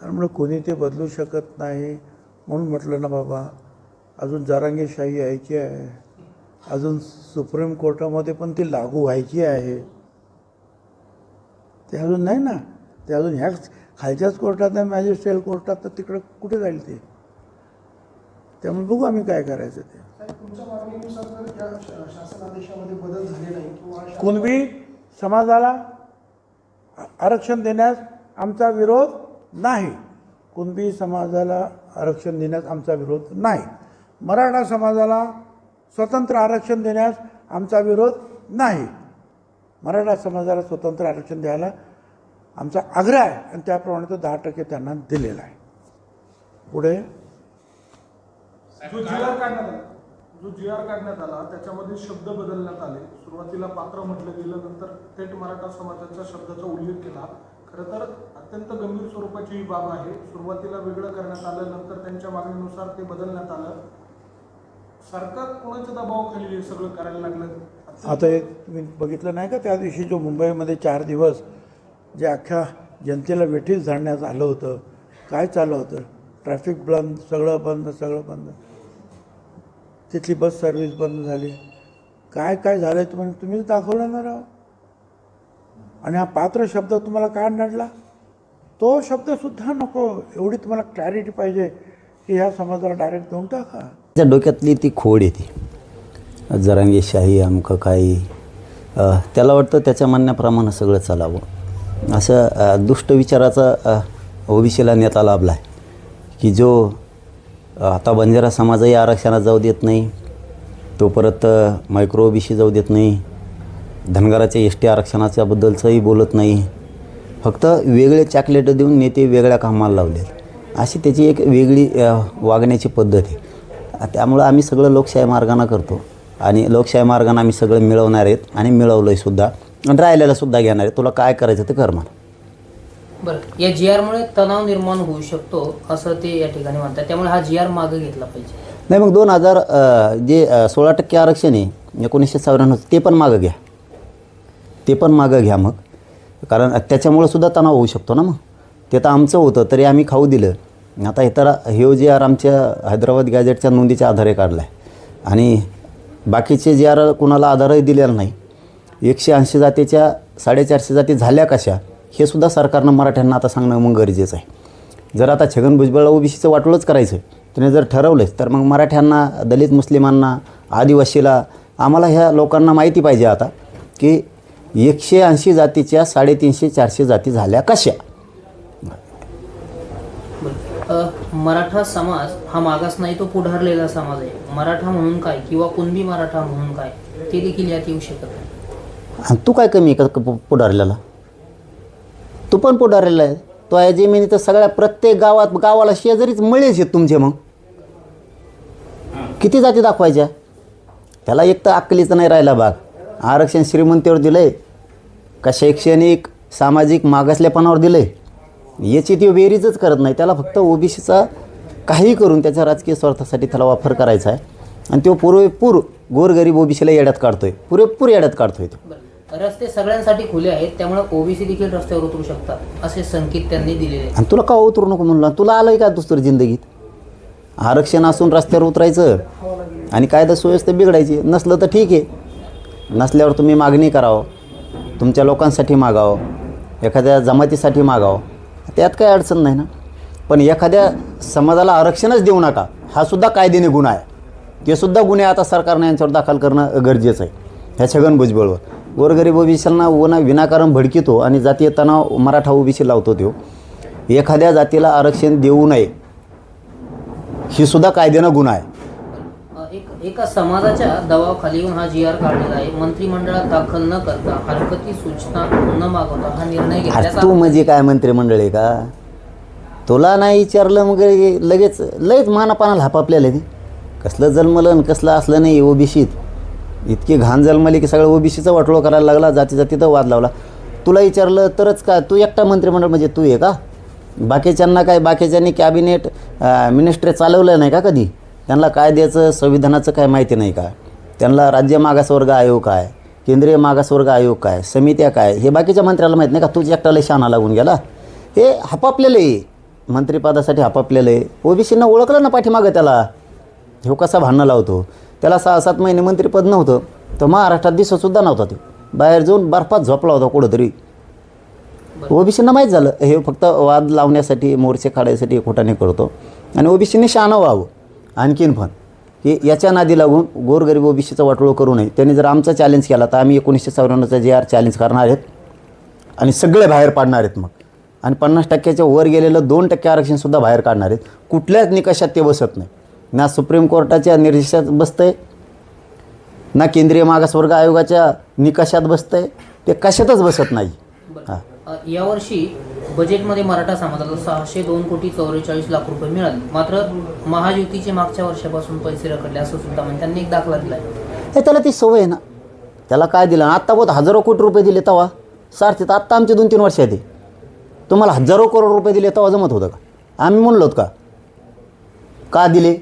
त्यामुळे कोणी ते बदलू शकत नाही म्हणून म्हटलं ना बाबा अजून जरांगेशाही यायची आहे. अजून सुप्रीम कोर्टामध्ये पण ती लागू व्हायची आहे. ते अजून नाही ना ते अजून ह्याच खालच्याच कोर्टात आहे मॅजिस्ट्रेट कोर्टात तर तिकडं कुठे जाईल ते? त्यामुळे बघू आम्ही काय करायचं ते. नाही कुणबी समाजाला आरक्षण देण्यास आमचा विरोध नाही. कुणबी समाजाला आरक्षण देण्यास आमचा विरोध नाही. मराठा समाजाला स्वतंत्र आरक्षण देण्यास आमचा विरोध नाही. मराठा समाजाला स्वतंत्र आरक्षण द्यायला आमचा आग्रह आहे आणि त्याप्रमाणे तो दहा टक्के त्यांना दिलेला आहे. पुढे? जो जी आर काढण्यात आला जो जी आर काढण्यात आला त्याच्यामध्ये शब्द बदलण्यात आले. सुरुवातीला पात्र म्हटलं गेलं नंतर थेट मराठा समाजाच्या शब्दाचा उल्लेख केला. खरं तर अत्यंत गंभीर स्वरूपाची ही बाब आहे. सुरुवातीला वेगळं करण्यात आलं नंतर त्यांच्या मागणीनुसार ते बदलण्यात आलं. सरकार कोणाच्या दबावाखाली हे सगळं करायला लागलं? आता एक तुम्ही बघितलं नाही का? त्या दिवशी जो मुंबईमध्ये चार दिवस जे अख्ख्या जनतेला वेठीस धरण्यात आलं होतं काय चाललं होतं? ट्रॅफिक बंद सगळं बंद सगळं बंद. तिथली बस सर्व्हिस बंद झाली. काय काय झालं तुम्ही तुम्हीच दाखवलं ना राव. आणि हा पात्र शब्द तुम्हाला काय नडला तो शब्दसुद्धा नको. एवढी तुम्हाला क्लॅरिटी पाहिजे की ह्या समाजाला डायरेक्ट देऊन टाका. त्या डोक्यातली ती खोड येते जरांगेशाही अमकं काही त्याला वाटतं त्याच्या म्हणण्याप्रमाणे सगळं चालावं. असं दुष्ट विचाराचा ओबीसीला नेता लाभला आहे की जो आता बंजारा समाजही आरक्षणात जाऊ देत नाही तो परत मायक्रो ओबीसी जाऊ देत नाही धनगराच्या एस टी आरक्षणाच्याबद्दलचंही बोलत नाही फक्त वेगळे चॉकलेट देऊन नेते वेगळ्या कामाला लावलेत. अशी त्याची एक वेगळी वागण्याची पद्धत आहे. त्यामुळं आम्ही सगळं लोकशाही मार्गानं करतो. आणि लोकशाही मार्गानं आम्ही सगळं मिळवणार आहेत आणि मिळवलं आहे सुद्धा. आणि राहिलेलं सुद्धा घेणार आहे तुला काय करायचं ते कर म्हणा बरं. या जी आरमुळे तणाव निर्माण होऊ शकतो असं ते या ठिकाणी म्हणतात. त्यामुळे हा जी आर मागे घेतला पाहिजे. नाही मग दोन हजार जे सोळा टक्के आरक्षण आहे एकोणीसशे चौऱ्याण्णव ते पण मागं घ्या. ते पण मागं घ्या मग. कारण त्याच्यामुळं सुद्धा तणाव होऊ शकतो ना मग. ते तर आमचं होतं तरी आम्ही खाऊ दिलं. आता हे तर हे जे आर आमच्या हैदराबाद गॅजेटच्या नोंदीच्या आधारे काढला आहे आणि बाकीचे जे आर कुणाला आधारही दिलेला नाही. एकशे ऐंशी जातीच्या साडेचारशे जाती झाल्या कशा हे सुद्धा सरकारनं मराठ्यांना आता सांगणं मग गरजेचं आहे. जर आता छगन भुजबळला ओबीसीचं वाटोळंच करायचं त्याने जर ठरवलंच तर मग मराठ्यांना दलित मुस्लिमांना आदिवासीला आम्हाला ह्या लोकांना माहिती पाहिजे आता की एकशे ऐंशी जातीच्या साडेतीनशे चारशे जाती झाल्या. कशा? मराठा समाज हा मागास नाही तो पुढारलेला समाज आहे. मराठा म्हणून काय किंवा कुणबी मराठा म्हणून काय ते देखील यात येऊ शकत नाही. आणि तू काय कमी आहे का पुढारलेला? तू पण पुढारलेला आहे. तो आहे जमिनी तर सगळ्या प्रत्येक गावात गावाला शेजारीच मळेच आहेत तुमचे मग. किती जाती दाखवायच्या? त्याला एक तर अक्कलीचं नाही राहिला भाग. आरक्षण श्रीमंतीवर दिलं आहे का शैक्षणिक सामाजिक मागासलेपणावर दिलं आहे याची ती बेरीजच करत नाही. त्याला फक्त ओबीसीचा काही करून त्याच्या राजकीय स्वार्थासाठी त्याला वापर करायचा आहे. आणि तो पुरेपूर गोरगरीब ओबीसीला येड्यात काढतोय. पुरेपूर येड्यात काढतोय तो. रस्ते सगळ्यांसाठी खुले आहेत त्यामुळे ओबीसी देखील रस्त्यावर उतरू शकतात असे संकेत त्यांनी दिलेले आहेत. आणि तुला का उतरू नको म्हणलं? तुला आलं का दुसरं जिंदगीत? आरक्षण असून रस्त्यावर उतरायचं आणि कायदा सुव्यवस्था बिघडायची नसलं तर ठीक आहे. नसल्यावर तुम्ही मागणी करावं. तुमच्या लोकांसाठी मागावं. एखाद्या जमातीसाठी मागावं. त्यात काही अडचण नाही ना. पण एखाद्या समाजाला आरक्षणच देऊ नका. हा सुद्धा कायद्याने गुन्हा आहे. ते सुद्धा गुन्हे आता सरकारने यांच्यावर दाखल करणं गरजेचं आहे. ह्या छगन भुजबळवर गोरगरीब ओबीसींना उन्हा विनाकारण भडकितो आणि जातीय तणाव मराठा ओबीसी लावतो तो एखाद्या जातीला आरक्षण देऊ नये. ही सुद्धा कायद्यानं गुन्हा आहे. एक समाजाच्या दबावाखाली येऊन हा जी आर काढलेला आहे. मंत्रिमंडळात दाखल न करता हरकती सूचना न मागवता हा निर्णय घेतल्याचा तू म्हणजे काय मंत्रिमंडळ आहे का? तुला नाही विचारलं मग लगेच लगेच मानापानाला हापापलेलं ते. कसलं जन्मलं कसलं असलं नाही ओबीसीत. इतकी घाण जन्मली की सगळं ओबीसीचं वाटोळं करायला लागला जाती जातीचा वाद लावला. तुला विचारलं तरच का तू एकटा मंत्रिमंडळ म्हणजे तू आहे का? बाकीच्यांना काय बाकीच्यांनी कॅबिनेट मिनिस्ट्री चालवलं नाही का कधी? त्यांना कायद्याचं संविधानाचं काय माहिती नाही का? त्यांना राज्य मागासवर्ग आयोग काय? केंद्रीय मागासवर्ग आयोग काय? समित्या काय? हे बाकीच्या मंत्र्याला माहीत नाही का? तूच एकट्याला शाणा लागून गेला. हे हपापलेलं आहे. मंत्रिपदासाठी आपापलेलं आहे. ओबीसीनं ओळखलं ना पाठीमागं त्याला? ह्यो कसा भांडणं लावतो? त्याला सहा सात महिने मंत्रिपद नव्हतं. तर महाराष्ट्रात दिसतसुद्धा नव्हता तो बाहेर जाऊन बर्फात झोपला होता कुठंतरी. ओबीसीनं माहीत झालं. हे फक्त वाद लावण्यासाठी मोर्चे काढायसाठी खोटाने करतो. आणि ओबीसीने शहाणं व्हावं. आणखीन पण की याच्या नादी लागून गोरगरीब ओबीसीचा वाटोळ करू नये. त्यांनी जर आमचा चॅलेंज केला तर आम्ही एकोणीसशे चौऱ्याण्णवचा जे आर चॅलेंज करणार आहेत आणि सगळे बाहेर पाडणार आहेत मग. आणि पन्नास टक्क्याच्या वर गेलेलं दोन टक्के आरक्षणसुद्धा बाहेर काढणार आहेत. कुठल्याच निकषात ते बसत नाही. ना सुप्रीम कोर्टाच्या निर्देशात आहे ना केंद्रीय मागासवर्ग आयोगाच्या निकषात आहे ते कशातच बसत नाही. हां यावर्षी बजेटमध्ये मराठा समाजाला सहाशे दोन कोटी चौवेचाळीस लाख रुपये मिळाले. मात्र महायुतीचे मागच्या वर्षापासून पैसे रखडले असं सुद्धा म्हणजे त्यांनी एक दाखला दिला हे त्याला ती सवय आहे ना. त्याला काय दिलं? आत्ता बहुत हजारो कोटी रुपये दिले तवा. सारथीत आत्ता आमचे दोन तीन वर्ष आहे ते तुम्हाला हजारो करोड रुपये दिले तेव्हा जमत होतं का? आम्ही म्हणलोत का? का दिले?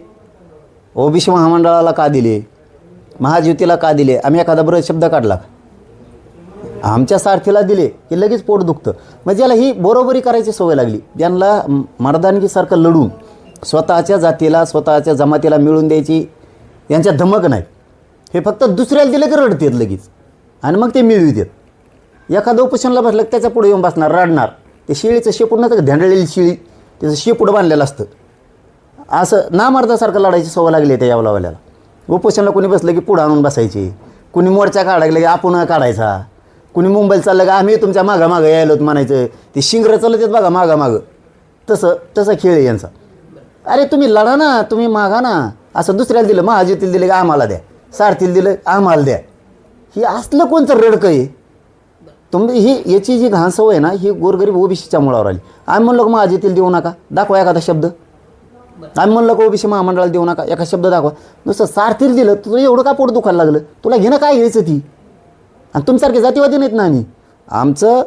ओबीसी महामंडळाला का दिले? महाज्युतीला का दिले? आम्ही एखादा बरं शब्द काढला का? आमच्या सारथीला दिले की लगेच पोट दुखतं. म्हणजे याला ही बरोबरी करायची सवय लागली. त्यांना मर्दानगीसारखं लढून स्वतःच्या जातीला स्वतःच्या जमातीला मिळून द्यायची यांच्या धमक नाही. हे फक्त दुसऱ्याला दिलं की रडतात लगेच. आणि मग ते मिळवितात. एखादं उपोषणला बसलं की त्याच्या पुढे येऊन बसणार रडणार. ते शिळीचं शेपूड नसतं का? धेंडलेली शिळी. त्याचं शेपूड बांधलेलं असतं. असं नामर्दासारखं लढायची सवय लागली आहे त्या यावलावाल्याला. उपोषणला कोणी बसलं की पुढं आणून बसायची. कुणी मोर्चा काढायला की आपण काढायचा. कुणी मुंबईला चाललं का आम्ही तुमच्या मागं मागं यायलोत म्हणायचं. ते शिंगरं चालत आहेत बघा मागा मागं तसं तसं खेळ आहे यांचा. अरे तुम्ही लढा ना तुम्ही मागा ना. असं दुसऱ्याला दिलं महाजीतील दिलं का आम्हाला द्या. सारथीला दिलं आम्हाला द्या. हे असलं कोणतं रडकं आहे? तुम्ही ही याची जी घाण सवय आहे ना ही गोरगरीब ओबीसीच्या मुळावर आली. आम्ही म्हणलो का महाजीतील देऊ नका. दाखवा एखादा शब्द. आम्ही म्हणलं का ओबीसी महामंडळाला देऊ नका. एका शब्द दाखवा. नुसतं सारथीला दिलं तुला एवढं का पोट दुखायला लागलं? तुला घेणं काय घ्यायचं ती? आणि तुमच्यासारखे जातीवादी नाहीत ना आम्ही. आमचं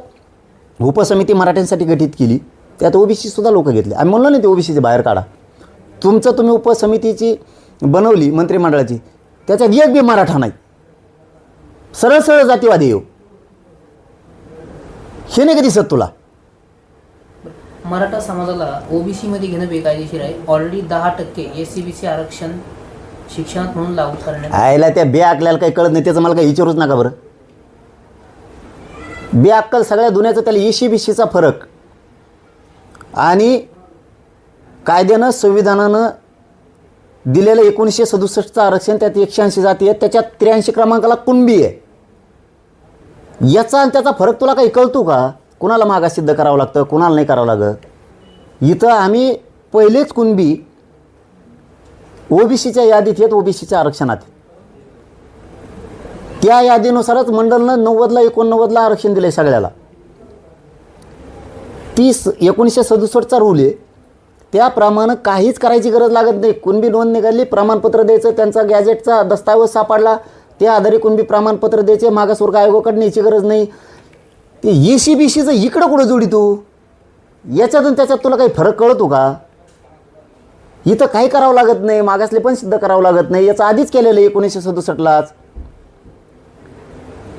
उपसमिती मराठ्यांसाठी गठीत केली. त्यात ओबीसीसुद्धा लोक घेतले. आम्ही म्हणलो नाही ते ओबीसीचे बाहेर काढा. तुमचं तुम्ही उपसमितीची बनवली मंत्रिमंडळाची त्याच्यात एक बी मराठा नाही. सरळ सरळ जातीवादी येऊ हे. नाही का दिसत तुला? मराठा समाजाला ओबीसी मध्ये घेणं बेकायदेशीर आहे. ऑलरेडी दहा टक्के एस सी बी सी आरक्षण शिक्षणात म्हणून लागू करण्यात आयला त्या बे अकल्याला काही कळत नाही त्याचं मला काही विचारूच नका बरं. बेअक्कल सगळ्या दुनियाचं त्याला इशी बिशीचा फरक. आणि कायद्यानं संविधानानं दिलेलं एकोणीसशे सदुसष्टचं आरक्षण त्यात एकशे ऐंशी जाती आहेत त्याच्यात त्र्याऐंशी क्रमांकाला कुणबी आहे. याचा आणि त्याचा फरक तुला काही कळतो का? कुणाला मागास सिद्ध करावं लागतं कुणाला नाही करावं लागत? इथं आम्ही पहिलेच कुणबी ओबीसीच्या यादीत आहेत ओबीसीच्या आरक्षणात त्या यादीनुसारच मंडळनं नव्वदला एकोणनव्वदला आरक्षण दिलं सगळ्याला. तीस एकोणीसशे सदुसष्टचा रूल आहे. त्याप्रमाणे काहीच करायची गरज लागत नाही. कुणबी नोंद निघाली प्रमाणपत्र द्यायचं त्यांचा गॅजेटचा दस्तावेज सापडला त्या आधारे कुणबी प्रमाणपत्र द्यायचे मागासवर्ग आयोगाकडे न्यायची गरज नाही. ते ए सी बी सीचं इकडं कुठं जोडी तू? याच्यातून त्याच्यात तुला काही फरक कळतो का? इथं काही करावं लागत नाही मागासले पण सिद्ध करावं लागत नाही. याचं आधीच केलेलं आहे एकोणीसशे सदुसष्टलाच.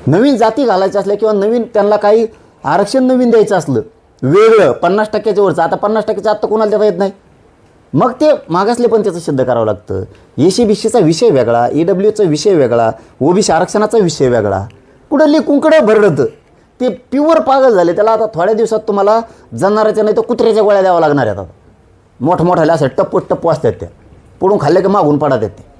नवीन जाती घालायच्या असल्या किंवा नवीन त्यांना काही आरक्षण नवीन द्यायचं असलं वेगळं पन्नास टक्क्याच्या वरचं आता पन्नास टक्क्याचं आत्ता कोणाला देता येत नाही? मग ते मागासले पण त्याचं सिद्ध करावं लागतं. ए सी बी सीचा विषय वेगळा ए डब्ल्यूचा विषय वेगळा ओबीसी आरक्षणाचा विषय वेगळा. कुठं लिकुंकडं भरडतं? ते प्युअर पागल झाले. त्याला आता थोड्या दिवसात तुम्हाला जनावराच्या नाही तर कुत्र्याच्या गोळ्या द्यावं लागणार आहेत आता. मोठमोठ्याला असं टप्पू टप्पू असतात त्या. पुढून खाल्ले की मागून पडत आहेत ते.